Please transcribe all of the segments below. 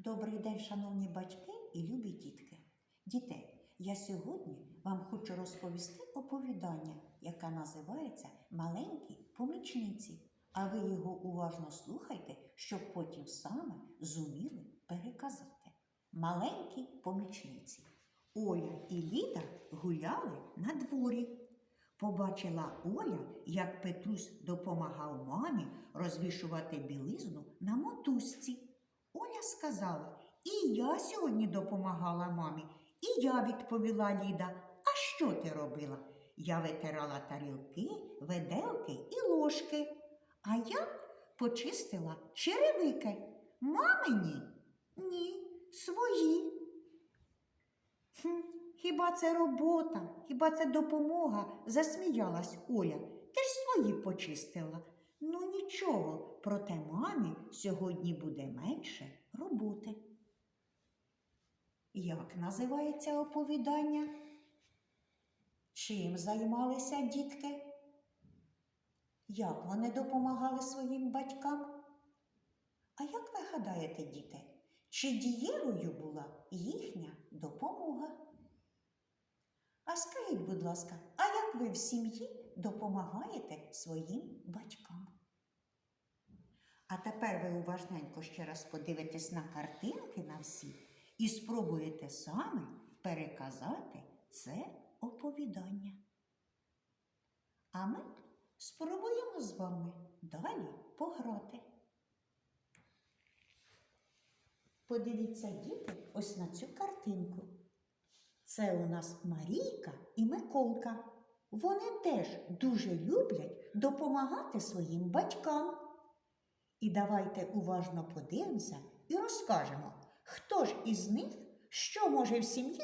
Добрий день, шановні батьки і любі дітки. Дітей, я сьогодні вам хочу розповісти оповідання, яке називається Маленькі помічниці. А ви його уважно слухайте, щоб потім саме зуміли переказати. Маленькі помічниці. Оля і Ліда гуляли на дворі. Побачила Оля, як Петрусь допомагав мамі розвішувати білизну на мотузці. Оля сказала, і я сьогодні допомагала мамі, і я відповіла Ліда. А що ти робила? Я витирала тарілки, виделки і ложки, а я почистила черевики. Мамині? Ні, свої. Хм, хіба це робота, хіба це допомога? засміялась Оля. Ти ж свої почистила. Нічого, проте мамі сьогодні буде менше роботи. Як називається оповідання? Чим займалися дітки? Як вони допомагали своїм батькам? А як ви гадаєте, діти, чи дієвою була їхня допомога? А скажіть, будь ласка, а як ви в сім'ї допомагаєте своїм батькам? А тепер ви уважненько ще раз подивитесь на картинки на всі і спробуєте саме переказати це оповідання. А ми спробуємо з вами далі пограти. Подивіться, діти, ось на цю картинку. Це у нас Марійка і Миколка. Вони теж дуже люблять допомагати своїм батькам. І давайте уважно подивимося і розкажемо, хто ж із них що може в сім'ї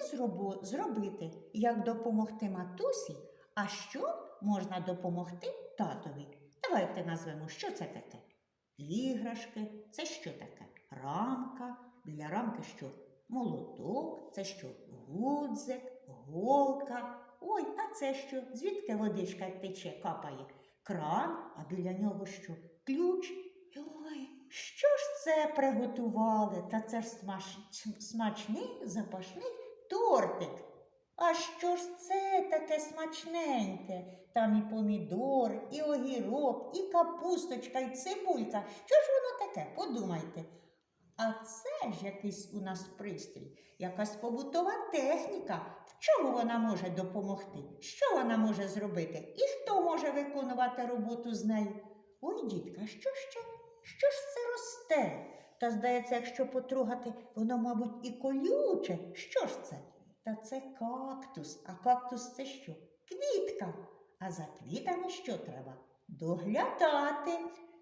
зробити, як допомогти матусі, а що можна допомогти татові. Давайте назвемо, що це таке. Іграшки, це що таке? Рамка. Біля рамки що? Молоток, це що? Гудзик, голка. Ой, а це що? Звідки водичка тече, капає? Кран, а біля нього що? Ключ. Що ж це приготували? Та це ж смачний запашний тортик. А що ж це таке смачненьке? Там і помідор, і огірок, і капусточка, і цибулька. Що ж воно таке? Подумайте. А це ж якийсь у нас пристрій, якась побутова техніка. В чому вона може допомогти? Що вона може зробити? І хто може виконувати роботу з нею? Ой, дітка, що ще? Що ж це росте? Та здається, якщо потрогати, воно, мабуть, і колюче. Що ж це? Та це кактус. А кактус це що? Квітка. А за квітами що треба? Доглядати.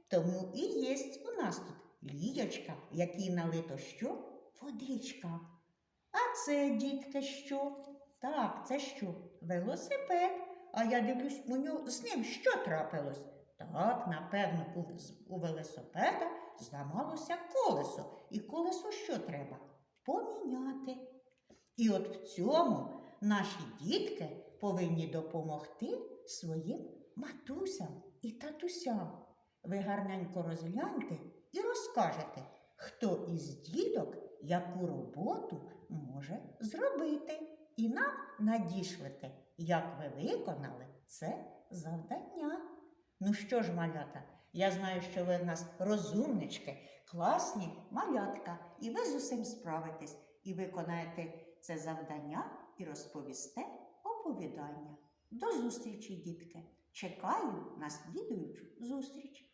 Тому і є у нас тут лієчка, якій налито що? Водичка. А це, дітки, що? Так, це що? Велосипед. А я дивлюсь, у нього з ним що трапилось? Так, напевно, у, велосипеда зламалося колесо. І колесо що треба? Поміняти. І от в цьому наші дітки повинні допомогти своїм матусям і татусям. Ви гарненько розгляньте і розкажете, хто із діток яку роботу може зробити. І нам надішлете, як ви виконали це завдання. Ну що ж, малята, я знаю, що ви в нас розумнички, класні малятка, і ви з усім справитесь і виконаєте це завдання і розповісте оповідання. До зустрічі, дітки! Чекаю на слідуючу зустріч!